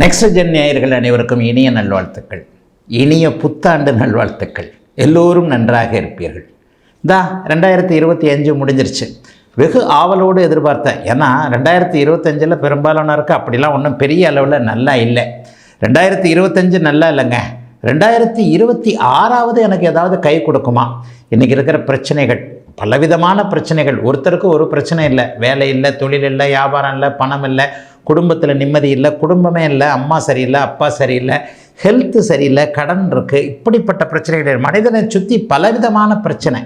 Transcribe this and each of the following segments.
Next gen நேயர்கள் அனைவருக்கும் இனிய நல்வாழ்த்துக்கள். இனிய புத்தாண்டு நல்வாழ்த்துக்கள். எல்லோரும் நன்றாக இருப்பீர்கள். இந்தா ரெண்டாயிரத்தி இருபத்தி அஞ்சு முடிஞ்சிருச்சு. வெகு ஆவலோடு எதிர்பார்த்தேன். ஏன்னா ரெண்டாயிரத்தி இருபத்தஞ்சில் பெரும்பாலானோருக்கு அப்படிலாம் ஒன்றும் பெரிய அளவில் நல்லா இல்லை. ரெண்டாயிரத்தி இருபத்தஞ்சு நல்லா இல்லைங்க. ரெண்டாயிரத்தி இருபத்தி ஆறாவது எனக்கு ஏதாவது கை கொடுக்குமா? இன்றைக்கி இருக்கிற பிரச்சனைகள். பலவிதமான பிரச்சனைகள். ஒருத்தருக்கு ஒரு பிரச்சனை இல்லை. வேலை இல்லை தொழில் இல்லை வியாபாரம் இல்லை பணம் இல்லை குடும்பத்தில் நிம்மதி இல்லை குடும்பமே இல்லை அம்மா சரியில்லை அப்பா சரியில்லை ஹெல்த்து சரியில்லை கடன் இருக்குது இப்படிப்பட்ட பிரச்சனைகள். மனிதனை சுற்றி பலவிதமான பிரச்சனை.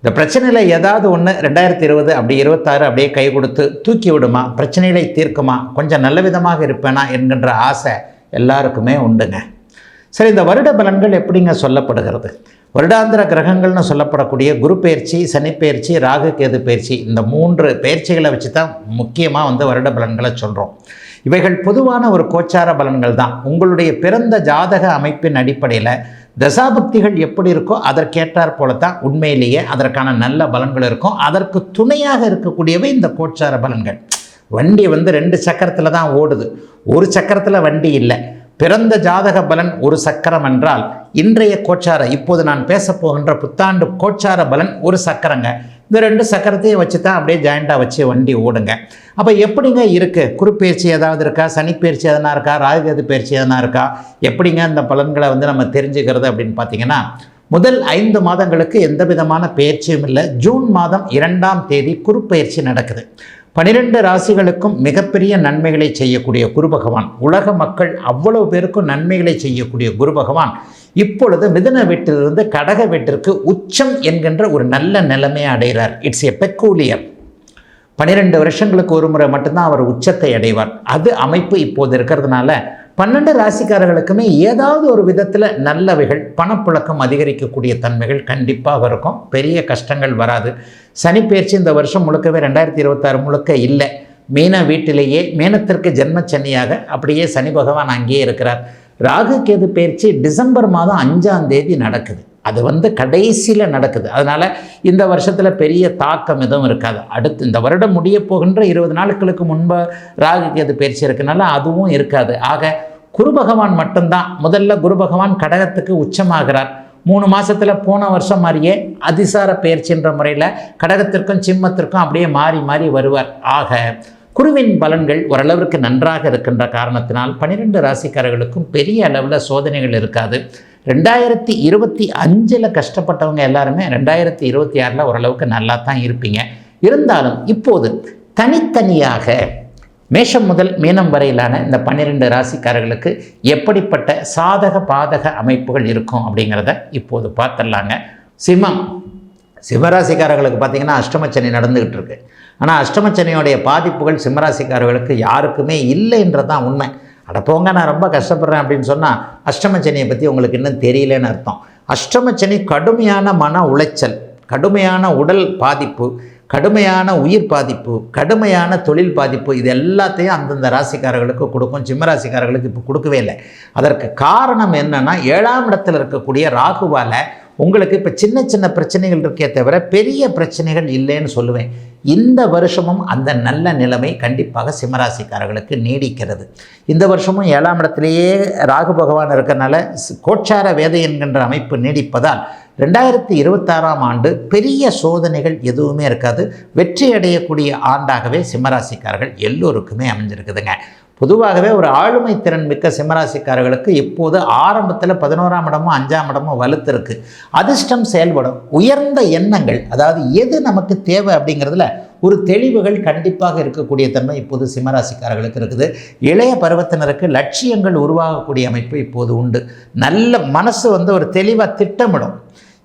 இந்த பிரச்சனையில் ஏதாவது ஒன்று ரெண்டாயிரத்தி இருபது அப்படி இருபத்தாறு அப்படியே கை கொடுத்து தூக்கி விடுமா? பிரச்சனைகளை தீர்க்குமா? கொஞ்சம் நல்ல விதமாக இருப்பேனா? என்கின்ற ஆசை எல்லாருக்குமே உண்டுங்க. சரி இந்த வருட பலன்கள் எப்படிங்க சொல்லப்படுகிறது? வருடாந்திர கிரகங்கள்னு சொல்லப்படக்கூடிய குரு பயிற்சி சனி பயிற்சி ராகு கேது பயிற்சி இந்த மூன்று பயிற்சிகளை வச்சு தான் முக்கியமாக வந்து வருட பலன்களை சொல்கிறோம் இவைகள் பொதுவான ஒரு கோச்சார பலன்கள் தான். உங்களுடைய பிறந்த ஜாதக அமைப்பின் அடிப்படையில் தசாபக்திகள் எப்படி இருக்கோ அதற்கேற்றார் போல தான் உண்மையிலேயே அதற்கான நல்ல பலன்கள் இருக்கும். அதற்கு துணையாக இருக்கக்கூடியவை இந்த கோச்சார பலன்கள். வண்டி வந்து ரெண்டு சக்கரத்தில் தான் ஓடுது. ஒரு சக்கரத்தில் வண்டி இல்லை. பிறந்த ஜாதக பலன் ஒரு சக்கரம் என்றால் இன்றைய கோச்சார இப்போது நான் பேசப்போகின்ற புத்தாண்டு கோச்சார பலன் ஒரு சக்கரங்க. இந்த ரெண்டு சக்கரத்தையும் வச்சு தான் அப்படியே ஜாயிண்டாக வச்சு வண்டி ஓடுங்க. அப்போ எப்படிங்க இருக்குது குறுப்பெயர்ச்சி ஏதாவது இருக்கா? சனிப்பெயர்ச்சி எதனா இருக்கா? ராகுகேது பயிற்சி எதனா இருக்கா? எப்படிங்க அந்த பலன்களை வந்து நம்ம தெரிஞ்சுக்கிறது அப்படின்னு பார்த்தீங்கன்னா முதல் ஐந்து மாதங்களுக்கு எந்த விதமான பயிற்சியும் இல்லை. ஜூன் மாதம் இரண்டாம் தேதி குறுப்பெயர்ச்சி நடக்குது. பனிரெண்டு ராசிகளுக்கும் மிகப்பெரிய நன்மைகளை செய்யக்கூடிய குரு பகவான். உலக மக்கள் அவ்வளவு பேருக்கும் நன்மைகளை செய்யக்கூடிய குரு பகவான். இப்பொழுது மிதுன வீட்டிலிருந்து கடக வீட்டிற்கு உச்சம் என்கின்ற ஒரு நல்ல நிலைமையை அடைகிறார். இட்ஸ் எ பெக்கூலியர் பன்னிரெண்டு வருஷங்களுக்கு ஒரு முறை மட்டும்தான் அவர் உச்சத்தை அடைவார். அது அமைப்பு இப்போது இருக்கிறதுனால பன்னெண்டு ராசிக்காரர்களுக்குமே ஏதாவது ஒரு விதத்தில் நல்லவைகள் பணப்புழக்கம் அதிகரிக்கக்கூடிய தன்மைகள் கண்டிப்பாக இருக்கும். பெரிய கஷ்டங்கள் வராது. சனிப்பெயர்ச்சி இந்த வருஷம் முழுக்கவே ரெண்டாயிரத்தி இருபத்தாறு முழுக்க இல்லை. மீன வீட்டிலேயே மீனத்திற்கு ஜென்மச்சனியாக அப்படியே சனி பகவான் அங்கேயே இருக்கிறார். ராகு கேது பயிற்சி டிசம்பர் மாதம் அஞ்சாம் தேதி நடக்குது. அது வந்து கடைசியில் நடக்குது. அதனால் இந்த வருஷத்தில் பெரிய தாக்கம் எதுவும் இருக்காது. அடுத்து இந்த வருடம் முடிய போகின்ற இருபது நாட்களுக்கு முன்பு ராகு கேது பயிற்சி இருக்கனால அதுவும் இருக்காது. ஆக குரு பகவான் மட்டும்தான். முதல்ல குரு பகவான் கடகத்துக்கு உச்சமாகிறார். மூணு மாதத்தில் போன வருஷம் மாதிரியே அதிசார பயிற்சின்ற முறையில் கடகத்திற்கும் சிம்மத்திற்கும் அப்படியே மாறி மாறி வருவார். ஆக குருவின் பலன்கள் ஓரளவிற்கு நன்றாக இருக்கின்ற காரணத்தினால் பன்னிரெண்டு ராசிக்காரர்களுக்கும் பெரிய அளவில் சோதனைகள் இருக்காது. ரெண்டாயிரத்தி இருபத்தி அஞ்சில் கஷ்டப்பட்டவங்க எல்லாருமே ரெண்டாயிரத்தி இருபத்தி ஆறில் ஓரளவுக்கு நல்லா தான் இருப்பீங்க. இருந்தாலும் இப்போது தனித்தனியாக மேஷம் முதல் மீனம் வரையிலான இந்த பன்னிரெண்டு ராசிக்காரர்களுக்கு எப்படிப்பட்ட சாதக பாதக அமைப்புகள் இருக்கும் அப்படிங்கிறத இப்போது பார்த்துடலாங்க. சிம்மம். சிம்மராசிக்காரர்களுக்கு பார்த்தீங்கன்னா அஷ்டமச்சனி நடந்துக்கிட்டு இருக்கு. ஆனால் அஷ்டமச்சனியோடைய பாதிப்புகள் சிம்மராசிக்காரர்களுக்கு யாருக்குமே இல்லைன்றது தான் உண்மை. அட போங்க நான் ரொம்ப கஷ்டப்படுறேன் அப்படின்னு சொன்னால் அஷ்டமச்சனியை பற்றி உங்களுக்கு இன்னும் தெரியலன்னு அர்த்தம். அஷ்டமச்சனி கடுமையான மன உளைச்சல் கடுமையான உடல் பாதிப்பு கடுமையான உயிர் பாதிப்பு கடுமையான தொழில் பாதிப்பு இது எல்லாத்தையும் அந்தந்த ராசிக்காரர்களுக்கு கொடுக்கும். சிம்மராசிக்காரர்களுக்கு இப்போ கொடுக்கவே இல்லை. அதற்கு காரணம் என்னென்னா ஏழாம் இடத்தில் இருக்கக்கூடிய ராகுவால் உங்களுக்கு இப்போ சின்ன சின்ன பிரச்சனைகள் இருக்கே தவிர பெரிய பிரச்சனைகள் இல்லைன்னு சொல்லுவேன். இந்த வருஷமும் அந்த நல்ல நிலைமை கண்டிப்பாக சிம்மராசிக்காரர்களுக்கு நீடிக்கிறது. இந்த வருஷமும் ஏழாம் இடத்திலேயே ராகு பகவான் இருக்கிறனால கோச்சார வேதை என்கின்ற அமைப்பு நீடிப்பதால் ரெண்டாயிரத்தி இருபத்தாறாம் ஆண்டு பெரிய சோதனைகள் எதுவுமே இருக்காது. வெற்றி அடையக்கூடிய ஆண்டாகவே சிம்மராசிக்காரர்கள் எல்லோருக்குமே அமைஞ்சிருக்குதுங்க. பொதுவாகவே ஒரு ஆளுமை திறன் மிக்க சிம்மராசிக்காரர்களுக்கு இப்போது ஆரம்பத்தில் பதினோராம் இடமும் அஞ்சாம் இடமும் வலுத்திருக்கு அதிர்ஷ்டம் செயல்படும். உயர்ந்த எண்ணங்கள் அதாவது எது நமக்கு தேவை அப்படிங்கிறதுல ஒரு தெளிவுகள் கண்டிப்பாக இருக்கக்கூடிய தன்மை இப்போது சிம்மராசிக்காரர்களுக்கு இருக்குது. இளைய பருவத்தினருக்கு லட்சியங்கள் உருவாகக்கூடிய அமைப்பு இப்போது உண்டு. நல்ல மனசு வந்து ஒரு தெளிவாக திட்டமிடும்.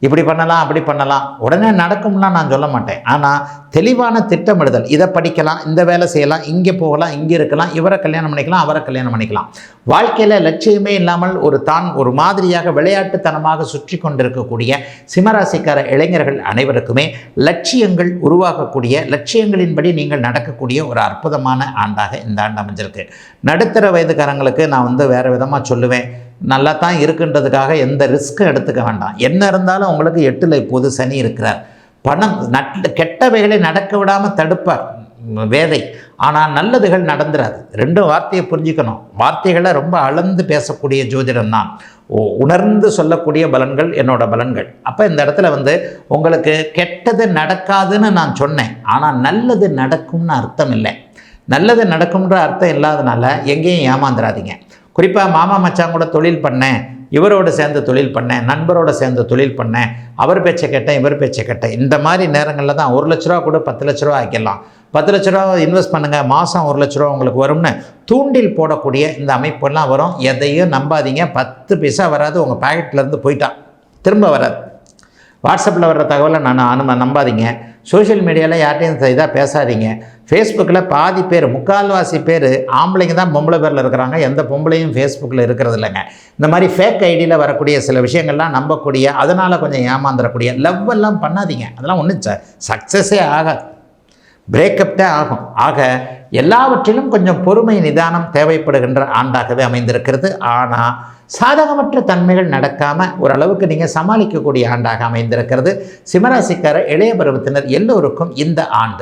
இப்படி பண்ணலாம் அப்படி பண்ணலாம். உடனே நடக்கும்லாம் நான் சொல்ல மாட்டேன். ஆனால் தெளிவான திட்டமிடுதல். இதை படிக்கலாம் இந்த வேலை செய்யலாம் இங்கே போகலாம் இங்கே இருக்கலாம் இவரை கல்யாணம் பண்ணிக்கலாம் அவரை கல்யாணம் பண்ணிக்கலாம். வாழ்க்கையில் லட்சியமே இல்லாமல் ஒரு தான் ஒரு மாதிரியாக விளையாட்டுத்தனமாக சுற்றி கொண்டிருக்கக்கூடிய சிம்மராசிக்கார இளைஞர்கள் அனைவருக்குமே லட்சியங்கள் உருவாகக்கூடிய லட்சியங்களின்படி நீங்கள் நடக்கக்கூடிய ஒரு அற்புதமான ஆண்டாக இந்த ஆண்டு அமைஞ்சிருக்கு. நடுத்தர வயதுக்காரங்களுக்கு நான் வந்து வேறு விதமாக சொல்லுவேன். நல்லா தான் இருக்குன்றதுக்காக எந்த ரிஸ்க்கும் எடுத்துக்க வேண்டாம். என்ன இருந்தாலும் உங்களுக்கு எட்டில் இப்போது சனி இருக்கிறார். பணம் நட் கெட்டவைகளை நடக்க விடாமல் தடுப்பார். வேதை. ஆனால் நல்லதுகள் நடந்துராது. ரெண்டும் வார்த்தையை புரிஞ்சுக்கணும். வார்த்தைகளை ரொம்ப அளந்து பேசக்கூடிய ஜோதிடம் தான். உணர்ந்து சொல்லக்கூடிய பலன்கள் என்னோட பலன்கள். அப்போ இந்த இடத்துல வந்து உங்களுக்கு கெட்டது நடக்காதுன்னு நான் சொன்னேன். ஆனால் நல்லது நடக்கும்னு அர்த்தம் இல்லை. நல்லது நடக்கும்ன்ற அர்த்தம் இல்லாதனால எங்கேயும் ஏமாந்துடாதீங்க குறிப்பாக மாமா மச்சான் கூட தொழில் பண்ணேன். இவரோடு சேர்ந்து தொழில் பண்ணேன். நண்பரோடு சேர்ந்து தொழில் பண்ணேன். அவர் பேச்சை கேட்டேன் இவர் பேச்சை கேட்டேன். இந்த மாதிரி நேரங்களில் தான் ஒரு லட்ச ரூபா கூட பத்து லட்ச ரூபா ஆக்கிடலாம். பத்து லட்ச ரூபா இன்வெஸ்ட் பண்ணுங்கள் மாதம் ஒரு லட்ச ரூபா உங்களுக்கு வரும்னு தூண்டில் போடக்கூடிய இந்த அமைப்பெல்லாம் வரும். எதையும் நம்பாதீங்க. பத்து பைசா வராது. உங்கள் பேக்கெட்லேருந்து போயிட்டான். திரும்ப வராது. வாட்ஸ்அப்பில் வர்ற தகவலை நான் அனும நம்பாதீங்க. சோஷியல் மீடியாவில் யார்ட்டையும் இதாக பேசாதீங்க. ஃபேஸ்புக்கில் பாதி பேர் முக்கால்வாசி பேர் ஆம்பளைங்க தான் பொம்பளை பேரில் இருக்கிறாங்க. எந்த பொம்பளையும் ஃபேஸ்புக்கில் இருக்கிறது இல்லைங்க. இந்த மாதிரி ஃபேக் ஐடியில் வரக்கூடிய சில விஷயங்கள்லாம் நம்பக்கூடிய அதனால் கொஞ்சம் ஏமாந்துடக்கூடிய லவ் எல்லாம் பண்ணாதீங்க. அதெல்லாம் ஒன்றும் ச சக்ஸஸே ஆகாது. பிரேக்கப் தான் ஆகும். ஆக எல்லாவற்றிலும் கொஞ்சம் பொறுமை நிதானம் தேவைப்படுகின்ற ஆண்டாகவே அமைந்திருக்கிறது. ஆனால் சாதகமற்ற தன்மைகள் நடக்காமல் ஓரளவுக்கு நீங்கள் சமாளிக்கக்கூடிய ஆண்டாக அமைந்திருக்கிறது. சிம்மராசிக்கார இளைய பருவத்தினர் எல்லோருக்கும் இந்த ஆண்டு